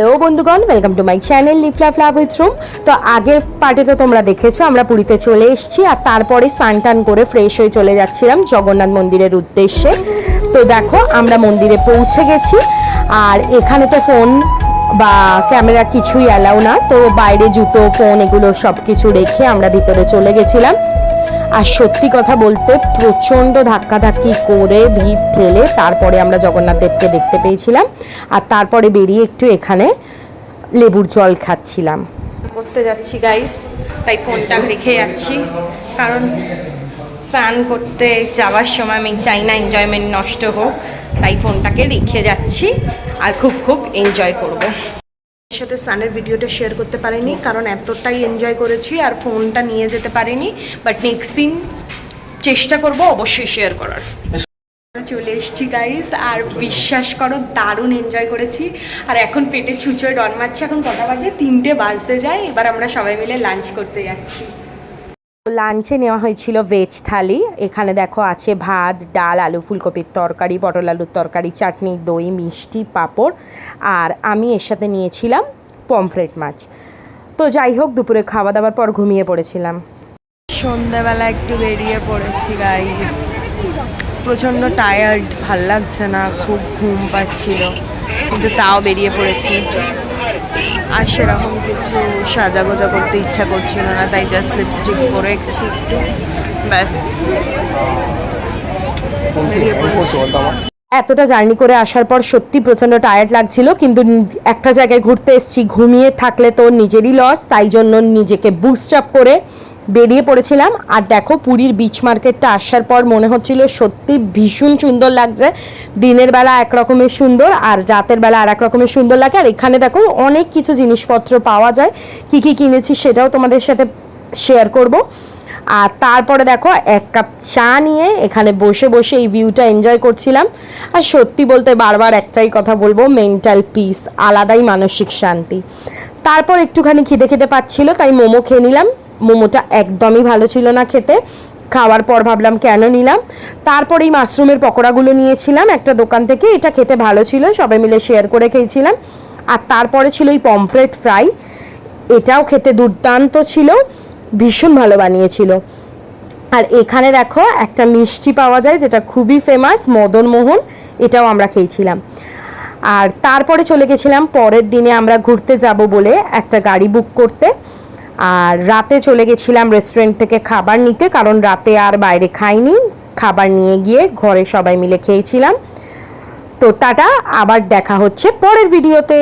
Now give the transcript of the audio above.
Hello বন্ধুগণ welcome to my channel লিফলা ফ্লাভ উইথ রুম তো আগের পার্টে তো তোমরা দেখেছ, আমরা পুরীতে চলে এসেছি আর তারপরে স্নান টান করে ফ্রেশ হয়ে চলে যাচ্ছিলাম জগন্নাথ মন্দিরের উদ্দেশ্যে। তো দেখো, আমরা মন্দিরে পৌঁছে গেছি আর এখানে তো ফোন বা ক্যামেরা কিছুই অ্যালাউ না। তো বাইরে জুতো ফোন এগুলো সব কিছু রেখে আমরা ভিতরে চলে গেছিলাম। আর সত্যি কথা বলতে প্রচণ্ড ধাক্কাধাক্কি করে ভিড় ঠেলে তারপরে আমরা জগন্নাথ দেবকে দেখতে পেয়েছিলাম। আর তারপরে বেরিয়ে একটু এখানে লেবুর জল খাচ্ছিলাম। করতে যাচ্ছি গাইস তাই ফোনটা রেখে যাচ্ছি। কারণ স্নান করতে যাওয়ার সময় আমি চাই না এনজয়মেন্ট নষ্ট হোক। তাই ফোনটাকে রেখে যাচ্ছি আর খুব খুব এনজয় করব। সাথে সানের ভিডিওটা শেয়ার করতে পারিনি, কারণ এতটাই এনজয় করেছি আর ফোনটা নিয়ে যেতে পারিনি বাট নেক্সট দিন চেষ্টা করব অবশ্যই শেয়ার করার। চলে এসছি গাইস আর বিশ্বাস করো দারুণ এনজয় করেছি। আর এখন পেটে ছুঁচোয় ডন মারছে, এখন কটা বাজে? তিনটে বাজতে যায়, এবার আমরা সবাই মিলে লাঞ্চ করতে যাচ্ছি। লাঞ্চে নেওয়া হয়েছিল ভেজ থালি। এখানে দেখো আছে ভাত, ডাল, আলু ফুলকপির তরকারি, পটল আলুর তরকারি, চাটনি, দই, মিষ্টি, পাঁপড়। আর আমি এর সাথে নিয়েছিলাম পমফ্রেট মাছ। তো যাই হোক, দুপুরে খাওয়া দাওয়ার পর ঘুমিয়ে পড়েছিলাম। সন্ধ্যাবেলা একটু বেরিয়ে পড়েছি গাইস প্রচণ্ড টায়ার্ড ভালো লাগছে না, খুব ঘুম পাচ্ছিল। কিন্তু তাও বেরিয়ে পড়েছি। আর সেরকম কিছু সাজাগোজা করতে ইচ্ছা করছিল না, তাই জাস্ট লিপস্টিক পরে একটু ব্যাস। এতটা জার্নি করে আসার পর সত্যি প্রচণ্ড টায়ার্ড লাগছিল, কিন্তু একটা জায়গায় ঘুরতে এসেছি। ঘুমিয়ে থাকলে তো নিজেরই লস তাই জন্য নিজেকে বুস্ট আপ করে বেরিয়ে পড়েছিলাম। আর দেখো, পুরীর বিচ মার্কেটটা আসার পর মনে হচ্ছিল সত্যি ভীষণ সুন্দর লাগছে। দিনের বেলা এক রকমের সুন্দর আর রাতের বেলা আর এক রকমের সুন্দর লাগে। আর এখানে দেখো, অনেক কিছু জিনিসপত্র পাওয়া যায়। কি কি কিনেছি সেটাও তোমাদের সাথে শেয়ার করব। আর তারপরে দেখো, এক কাপ চা নিয়ে এখানে বসে বসে এই ভিউটা এনজয় করছিলাম। আর সত্যি বলতে বারবার একটাই কথা বলব মেন্টাল পিস আলাদাই মানসিক শান্তি। তারপর একটুখানি খিদে খেতে পাচ্ছিল, তাই মোমো খেয়ে নিলাম। মোমোটা একদমই ভালো ছিল না খেতে। খাওয়ার পর ভাবলাম কেন নিলাম। তারপর এই মাশরুমের পকোড়াগুলো নিয়েছিলাম একটা দোকান থেকে। এটা খেতে ভালো ছিল, সবাই মিলে শেয়ার করে খেয়েছিলাম। আর তারপরে ছিল এই পমফ্রেট ফ্রাই এটাও খেতে দুর্দান্ত ছিল, ভীষণ ভালো বানিয়েছিল। আর এখানে দেখো একটা মিষ্টি পাওয়া যায় যেটা খুবই ফেমাস মদন মোহন, এটাও আমরা খেয়েছিলাম। আর তারপরে চলে গেছিলাম, পরের দিনে আমরা ঘুরতে যাব বলে একটা গাড়ি বুক করতে। আর রাতে চলে গেছিলাম রেস্টুরেন্ট থেকে খাবার নিতে, কারণ রাতে আর বাইরে খাইনি। খাবার নিয়ে গিয়ে ঘরে সবাই মিলে খেয়েছিলাম। তো টাটা, আবার দেখা হচ্ছে পরের ভিডিওতে।